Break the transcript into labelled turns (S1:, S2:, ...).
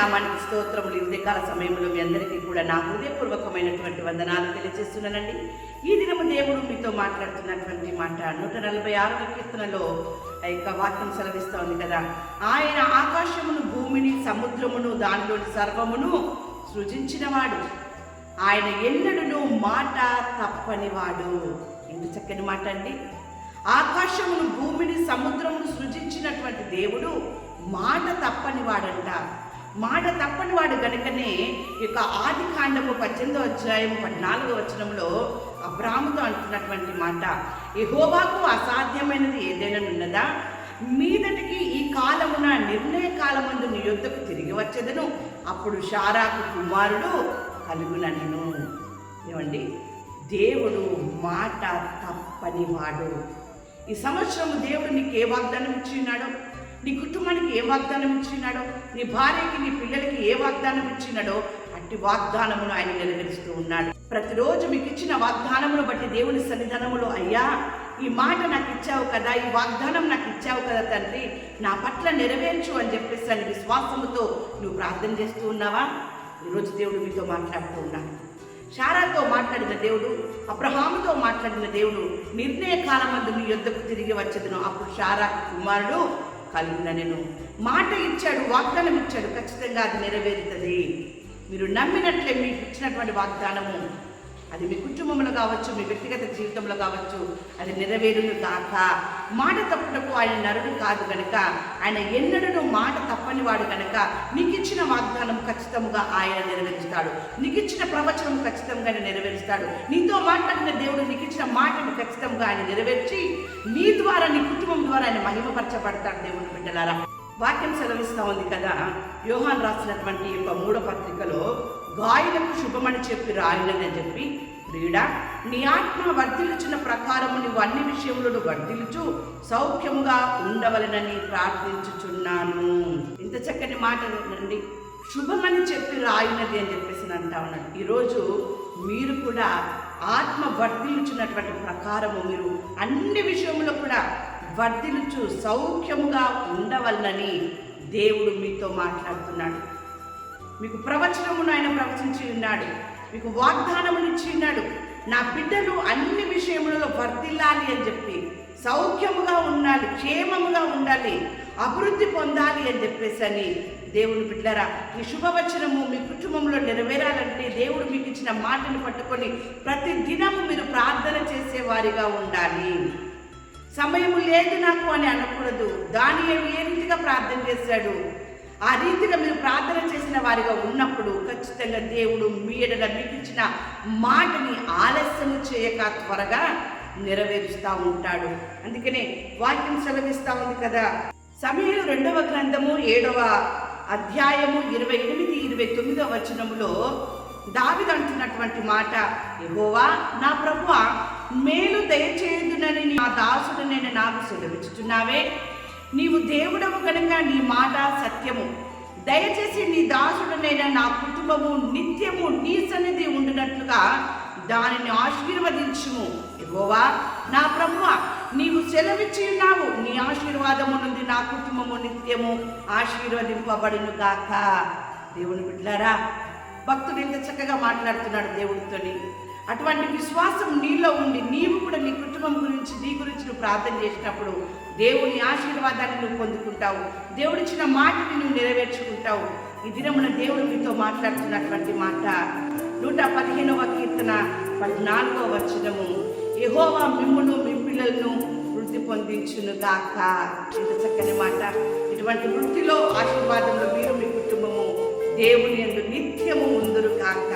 S1: నామానికి స్తోత్రములు. ఈ ఉదయకాల సమయంలో మీ అందరికీ కూడా నా హృదయపూర్వకమైనటువంటి వందనాలు తెలియజేస్తున్నానండి. ఈ దినము దేవుడు మీతో మాట్లాడుతున్నటువంటి మాట నూట నలభై ఆరవ కీర్తనలో యొక్క వాక్యం సెలవిస్తూ ఉంది కదా. ఆయన ఆకాశమును భూమిని సముద్రమును దానిలోని సర్వమును సృజించినవాడు. ఆయన ఎన్నడూ మాట తప్పనివాడు. ఎంత చక్కని మాట అండి. ఆకాశమును భూమిని సముద్రమును సృజించినటువంటి దేవుడు మాట తప్పనివాడంట. మాట తప్పని వాడు గనుకనే ఈ యొక్క ఆది కాండము పద్దెనిమిదో అధ్యాయం పద్నాలుగో వచనంలో అబ్రాహ్మతో అంటున్నటువంటి మాట యహోబాకు అసాధ్యమైనది ఏదైనా ఉన్నదా? మీదటికి ఈ కాలమున నిర్ణయ కాలమందు నీ యొద్దకు తిరిగి వచ్చేదను. అప్పుడు షారాకు కుమారుడు కలుగునను ఏమండి? దేవుడు మాట తప్పనివాడు ఈ సంవత్సరం దేవుడు నీకు ఏ వాగ్దానం ఇచ్చినాడో నీ కుటుంబానికి ఏ వాగ్దానం ఇచ్చినాడో నీ భార్యకి నీ పిల్లలకి ఏ వాగ్దానం ఇచ్చినాడో అట్టి వాగ్దానమును ఆయన నెరవేరుస్తూ ఉన్నాడు. ప్రతిరోజు మీకు ఇచ్చిన వాగ్దానమును బట్టి దేవుని సన్నిధానములో అయ్యా ఈ మాట నాకు ఇచ్చావు కదా ఈ వాగ్దానం నాకు ఇచ్చావు కదా తండ్రి నా పట్ల నెరవేర్చు అని చెప్పేసి అని విశ్వాసముతో నువ్వు ప్రార్థన చేస్తూ ఉన్నావా? ఈరోజు దేవుడు మీతో మాట్లాడుతూ ఉన్నాడు. శారాతో మాట్లాడిన దేవుడు అబ్రహాముతో మాట్లాడిన దేవుడు నిర్ణయ కాలమందు మీ యొద్దకు తిరిగి వచ్చేదను. అప్పుడు శారా కుమారుడు కలిగిన నేను మాట ఇచ్చాడు వాగ్దానం ఇచ్చాడు ఖచ్చితంగా అది నెరవేరుతుంది. మీరు నమ్మినట్లే మీకు ఇచ్చినటువంటి వాగ్దానము. అది మీ కుటుంబంలో కావచ్చు మీ వ్యక్తిగత జీవితంలో కావచ్చు అది నెరవేరును కాక మాట తప్పుటకు ఆయన నరుడు కాదు గనుక ఆయన ఎన్నడూ మాట తప్పని వాడు కనుక నీకు ఇచ్చిన వాగ్దానం ఖచ్చితంగా ఆయన నెరవేరుస్తాడు. నీకు ఇచ్చిన ప్రవచనం ఖచ్చితంగా ఆయన నెరవేరుస్తాడు. నీతో మాట్లాడిన దేవుడు నీకు ఇచ్చిన మాటను ఖచ్చితంగా ఆయన నెరవేర్చి నీ ద్వారా ద్వారా ఆయన మహిమపరచబడతాడు దేవుని బిడ్డలారా. వాక్యం సెలవిస్తూ ఉంది కదా. యోహాన్ రాసినటువంటి యొక్క మూడో పత్రికలో గాయలకు శుభమని చెప్పి రాయలని చెప్పి క్రీడ నీ ఆత్మ వర్ధిల్చున్న ప్రకారము నువ్వు అన్ని విషయములను వర్ధిల్చు సౌఖ్యముగా ఉండవలనని ప్రార్థించుచున్నాను. ఇంత చక్కని మాట నండి శుభమని చెప్పి రాయినది అని చెప్పేసి అంటా ఉన్నాడు. ఈరోజు మీరు కూడా ఆత్మ వర్ధిల్చున్నటువంటి ప్రకారము మీరు అన్ని విషయంలో కూడా వర్ధిల్చు సౌఖ్యముగా ఉండవలనని దేవుడు మీతో మాట్లాడుతున్నాడు. మీకు ప్రవచనమును ఆయన ప్రవచించి ఉన్నాడు. మీకు వాగ్దానమును ఇచ్చి ఉన్నాడు. నా బిడ్డలు అన్ని విషయములలో వర్ధిల్లాలి అని చెప్పి సౌఖ్యముగా ఉండాలి క్షేమముగా ఉండాలి అభివృద్ధి పొందాలి అని చెప్పేసి అని దేవుని బిడ్డరా ఈ శుభవచనము మీ కుటుంబంలో నెరవేరాలంటే దేవుడు మీకు ఇచ్చిన మాటను పట్టుకొని ప్రతి దినము మీరు ప్రార్థన చేసేవారిగా ఉండాలి. సమయం లేదు నాకు అని అనకూడదు. దాని ఏ రీతిగా ప్రార్థన చేశాడు? ఆ రీతిగా మీరు ప్రార్థన చేసిన వారిగా ఉన్నప్పుడు ఖచ్చితంగా దేవుడు మీ ఎడల మీకు ఇచ్చిన మాటని ఆలస్యం చేయక త్వరగా నెరవేరుస్తూ ఉంటాడు. అందుకనే వాక్యం సెలవిస్తూ ఉంది కదా. సమయంలో రెండవ గ్రంథము ఏడవ అధ్యాయము ఇరవై ఎనిమిది ఇరవై తొమ్మిదవ వచనములో దావిది అంటున్నటువంటి మాట ఎగోవా నా ప్రభువ మేలు దయచేయుదునని నా దాసుడు నేను నాకు సెలవిచ్చుచున్నావే. నీవు దేవుడము కనుక నీ మాట సత్యము. దయచేసి నీ దాసుడునైన నా కుటుంబము నిత్యము నీ సన్నిధి ఉండినట్లుగా దానిని ఆశీర్వదించుము. ఎగోవా నా ప్రభువ నీవు సెలవిచ్చి ఉన్నావు నీ ఆశీర్వాదము నుండి నా కుటుంబము నిత్యము ఆశీర్వదింపబడును గాక. దేవుని బిడ్డారా భక్తుడు ఎంత చక్కగా మాట్లాడుతున్నాడు దేవుడితోని అటువంటి విశ్వాసం నీలో ఉండి నీవు కూడా నీ కుటుంబం గురించి నీ గురించి నువ్వు ప్రార్థన చేసినప్పుడు దేవుని ఆశీర్వాదాన్ని నువ్వు పొందుకుంటావు. దేవుడిచ్చిన మాటని నువ్వు నెరవేర్చుకుంటావు. ఈ దినమున దేవుడు మీతో మాట్లాడుతున్నటువంటి మాట. నూట పదిహేనవ కీర్తన పద్నాలుగవ వచనము. యెహోవా మిమ్మును మీ పిల్లలను వృద్ధి పొందించును గాక. ఇంత చక్కని మాట. ఇటువంటి వృత్తిలో ఆశీర్వాదంలో మీరు మీ కుటుంబము దేవుని ఎందు నిత్యము ముందురు కాక